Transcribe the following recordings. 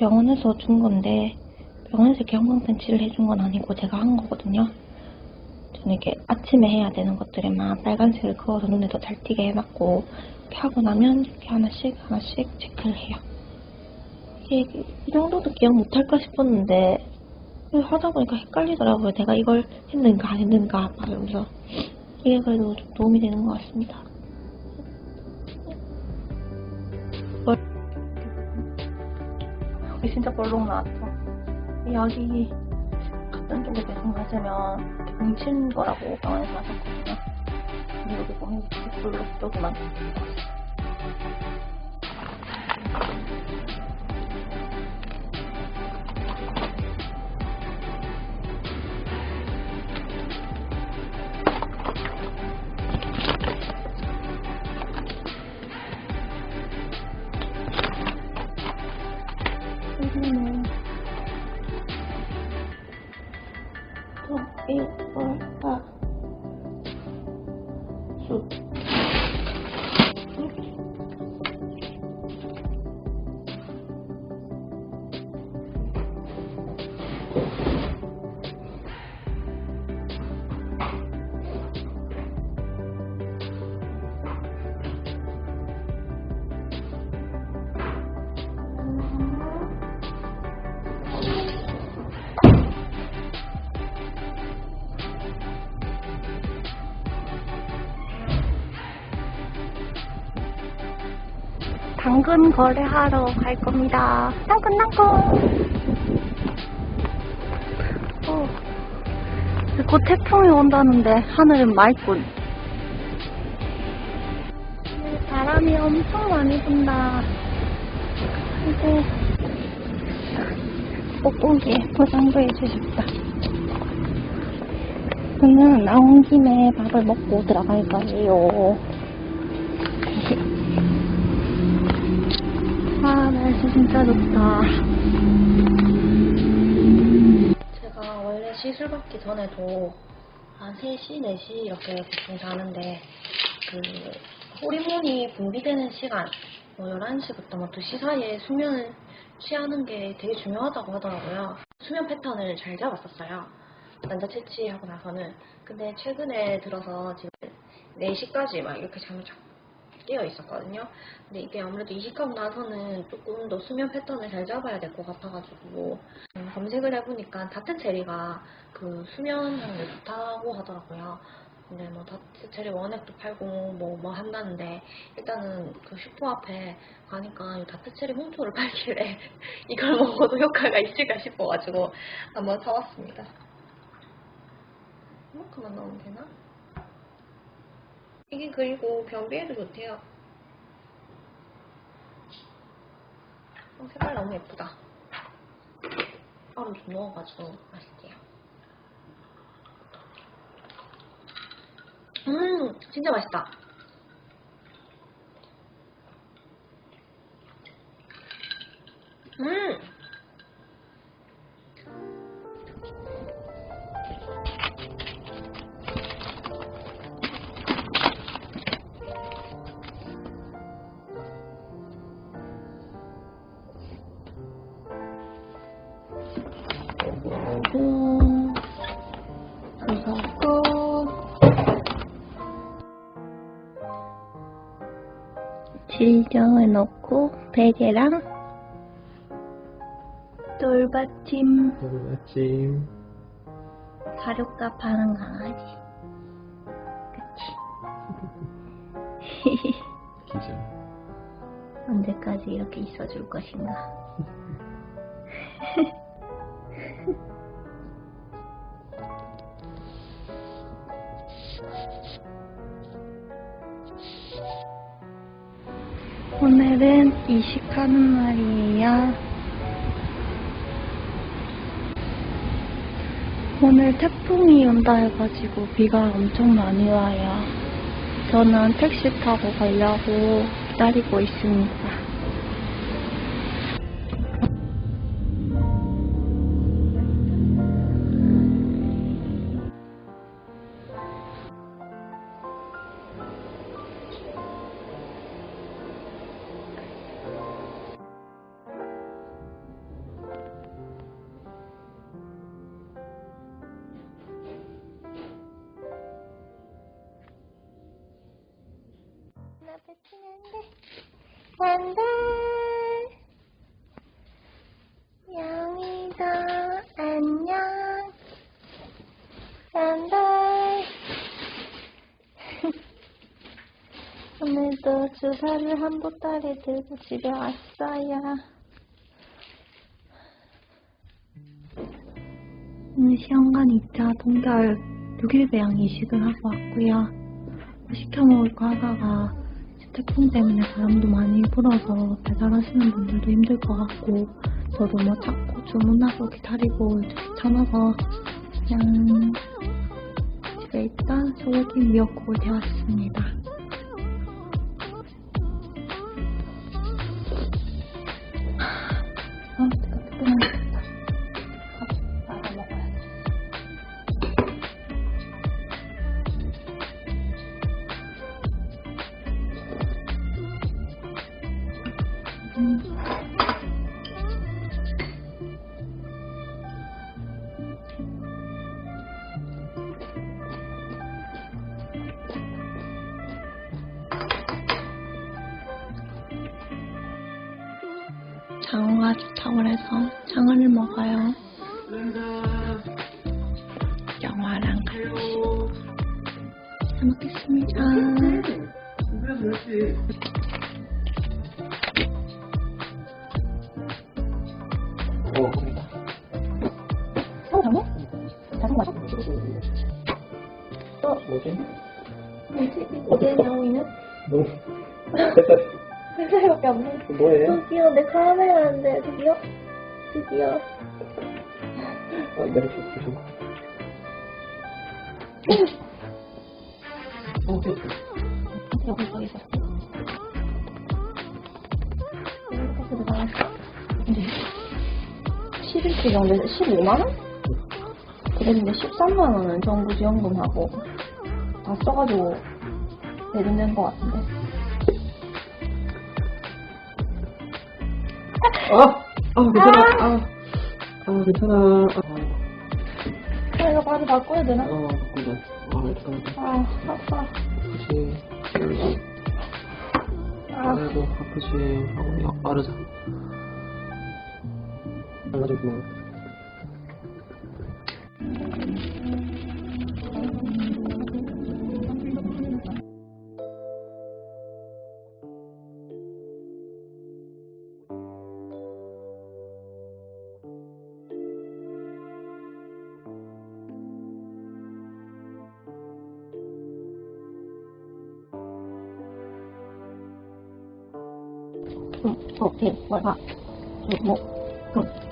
병원에서 준 건데 병원에서 이렇게 형광펜치를 해준 건 아니고 제가 한 거거든요. 저는 이렇게 아침에 해야 되는 것들에만 빨간색을 그어서 눈에 더 잘 띄게 해놨고 이렇게 하고 나면 이렇게 하나씩 하나씩 체크를 해요. 이게 이 정도도 기억 못할까 싶었는데 하다 보니까 헷갈리더라고요. 내가 이걸 했는가 안 했는가 하면서 이게 그래도 좀 도움이 되는 것 같습니다. 여기 진짜 볼록 나왔죠. 이 약이 같은 쪽에 이렇게 뭉친 거라고 병원에서 하셨거든요. 근데 여기 보면 볼록 여기만 당근 거래하러 갈 겁니다. 당근 당근. 어, 곧 태풍이 온다는데 하늘은 맑군. 네, 바람이 엄청 많이 분다. 그리고 뽁뽁이 포장도 해주십시오. 저는 나온 김에 밥을 먹고 들어갈 거예요. 날씨 진짜 좋다. 제가 원래 시술 받기 전에도 한 3시, 4시 이렇게 보통 자는데, 그, 호르몬이 분비되는 시간, 뭐 11시부터 뭐 2시 사이에 수면을 취하는 게 되게 중요하다고 하더라고요. 수면 패턴을 잘 잡았었어요. 남자 채취하고 나서는. 근데 최근에 들어서 지금 4시까지 막 이렇게 잠을 자고 깨어 있었거든요. 근데 이게 아무래도 이식하고 나서는 조금 더 수면 패턴을 잘 잡아야 될 것 같아가지고 음, 검색을 해보니까 다트 체리가 그 수면에 좋다고 하더라고요. 근데 뭐 다트 체리 원액도 팔고 뭐뭐 한다는데 일단은 그 슈퍼 앞에 가니까 이 다트 체리 홍초를 팔길래 이걸 먹어도 효과가 있을까 싶어가지고 한번 사왔습니다. 이만큼만 넣으면 되나? 이게 그리고 변비에도 좋대요. 어, 색깔 너무 예쁘다. 얼음 좀 넣어가지고 맛있게요. 음, 진짜 맛있다. 음! 음, 질정을 넣고 베개랑 돌받침 아침. 사료값 하는 강아지? 그치? 기절. 언제까지 이렇게 있어줄 것인가 오늘은 이식하는 날이에요. 오늘 태풍이 온다 해가지고 비가 엄청 많이 와요. 저는 택시 타고 가려고 기다리고 있습니다. 안 돼. 영이다, 안녕. 안 돼. 오늘도 주사를 한 보따리 들고 집에 왔어요. 오늘 시험관 2차 동결 6일 배양 이식을 하고 왔고요. 시켜 먹을 거 하다가 태풍 때문에 바람도 많이 불어서 배달하시는 분들도 힘들 것 같고 저도 뭐 찾고 주문하고 기다리고 귀찮아서 그냥 집에 있던 소고기 미역국을 데웠습니다. 장어가 좋다고 해서 장어를 먹어요. 영화랑 같이 잘 먹겠습니다. 또 뭐지? 뭐지? 어제 나오이는? 한 살밖에 안 먹어. 뭐해? 드디어 내 카메라인데 드디어 드디어 어, 내가 좀 보셔. 어, 됐어. 여기 서 있었어. 이렇게 들어갔어. 근데 11주 정도 15만 원? 그랬는데 13만 원은 정부 지원금하고 다 써가지고 내준된 것 같은데. 아! 아, 괜찮아. 아, 아, 괜찮아. 아, 아, 이거 바로 바꿔야 되나? 어, 바꾸자. 아, 잠깐만. 아, 아파. 아프지. 아, 아이고, 아프지. 하고. 발라주고. 응, 어, 네, 뭐야? 저, 뭐, 응. 내가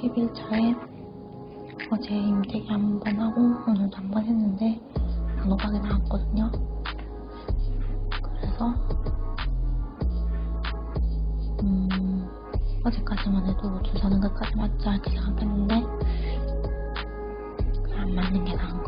10일차에 어제 임대기 한 번 하고 오늘도 한 번 했는데 간호박이 나왔거든요. 그래서 음, 어제까지만 해도 주사는 끝까지 맞자 이렇게 생각했는데 안 맞는 게 나은 것